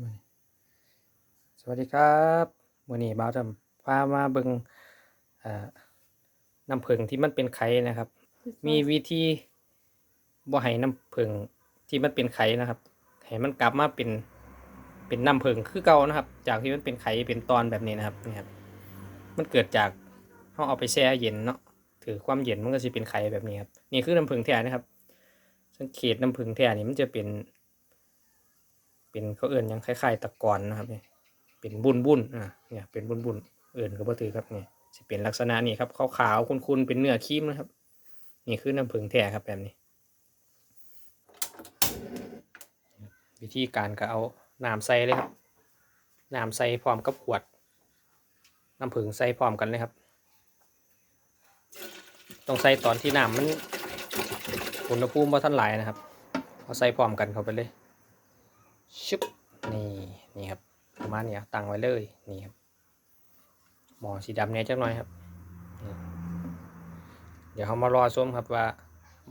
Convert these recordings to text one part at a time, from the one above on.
มื้อนี้สวัสดีครับวันนี้บ่าวทำพามาเบิ่งเอ่อน้ำผึ้งที่มันเป็นไข่นะครับ มีวิธีบ่ให้น้ำผึ้งที่มันเป็นไข่นะครับให้มันกลับมาเป็นเป็นน้ำผึ้งคือเก่านะครับ จากที่มันเป็นไข่เป็นตอนแบบนี้นะครับนี่ครับมันเกิดจากเราเอาไปแช่เย็นเนาะถือความเย็นมันก็จะเป็นไข่แบบนี้ครับนี่คือน้ำผึ้งแท้นะครับ สังเกตน้ำผึ้งแท้นี่มันจะเป็น เป็นเขาเอื่นยังคล้ายๆตะกอนนะครับเนี่ยเป็นบุนบุนอะเนี่ยเป็นบุนบุนเอื่นก็บ่ถือครับเนี่ยจะเป็นลักษณะนี้ครับขาวๆคุ้นๆเป็นเนื้อครีมนะครับ นี่คือน้ำผึ้งแท้ครับแบบนี้ วิธีการก็เอาน้ำใส่เลยครับน้ำใส่พร้อมกับขวดน้ำผึ้งใส่พร้อมกันเลยครับ ต้องใส่ตอนที่น้ำมันอุณหภูมิบ่ทันหลายนะครับ เอาใส่พร้อมกันเข้าไปเลย ชึบนี่นี่ครับประมาณนี้ครับตั้งไว้เลยนี่ครับหมอสีดำเนี่ยจักหน่อยครับ เดี๋ยวเขามารอชมครับว่า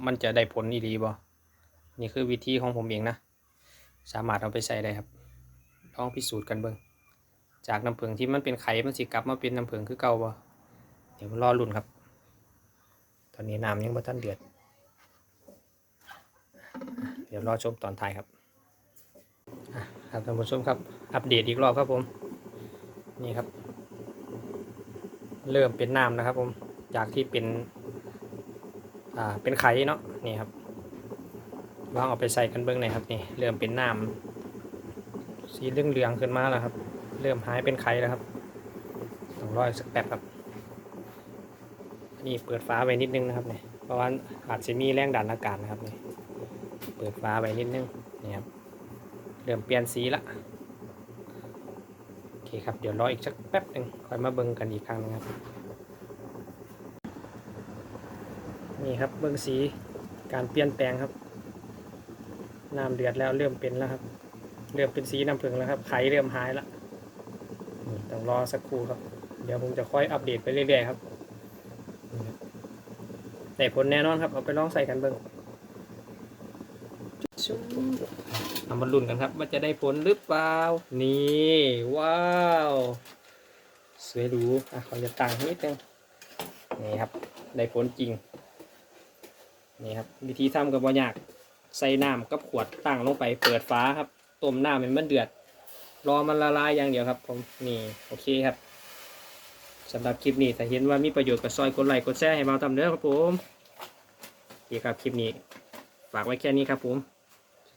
มันจะได้ผลดีบ่นี่คือวิธีของผมเองนะ สามารถเอาไปใส่ได้ครับลองพิสูจน์กันเบิ่งจากน้ำผึ้งที่มันเป็นไข่มันสิกลับมาเป็นน้ำผึ้งคือเก่าบ่เดี๋ยวมารอลุ่นครับ ตอนนี้น้ำยังบ่ทันเดือด เดี๋ยวรอชมตอนท้ายครับ ครับท่านผู้ชมครับ อัปเดตอีกรอบครับผม นี่ครับ เริ่มเป็นน้ำนะครับผม จากที่เป็น อ่า เป็นไข่เนาะ นี่ครับลองเอาไปใส่กันเบิ้องหน่อยครับนี่ เริ่มเป็นน้ำสีเหลืองๆขึ้นมาแล้วครับ เริ่มหายเป็นไข่แล้วครับต้องรออีกสักแป๊บครับ นี่เปิดฟ้าไว้นิดนึงนะครับเนี่ยเพราะว่าอาจจะมีแรงดันอากาศนะครับนี่ เปิดฟ้าไว้นิดนึงนี่ครับ เริ่มเปลี่ยนสีละโอเคครับเดี๋ยวรออีกสักแป๊บหนึ่งค่อยมาเบิ่งกันอีกครั้งนะครับนี่ครับเบิ่งสีการเปลี่ยนแปลงครับน้ำเดือดแล้วเริ่มเป็นแล้วครับ เริ่มเป็นสีน้ำผึ้งแล้วครับไข่เริ่มหายละต้องรอสักครู่ครับ เดี๋ยวผมจะค่อยอัปเดตไปเรื่อยๆครับนี่ผลแน่นอนครับเอาไปลองใส่กันเบิ่ง เอามาลุ้นกันครับว่าจะได้ผลหรือเปล่า นี่ว้าว สวยหรูอะขอจะต่างนิดนึงนี่ครับ ได้ผลจริง นี่ครับ วิธีทำกับบอยาก ใส่น้ำกับขวดตั้งลงไปเปิดฟ้าครับ ต้มน้ำให้มันเดือด รอมันละลายอย่างเดียวครับ ผม นี่ โอเคครับสำหรับคลิปนี้ถ้าเห็นว่ามีประโยชน์ก็ซอยกดไลค์กดแชร์ให้มาทำเด้อครับผมโอเครับคลิปนี้ ฝากไว้แค่นี้ครับผม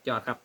ยอดครับ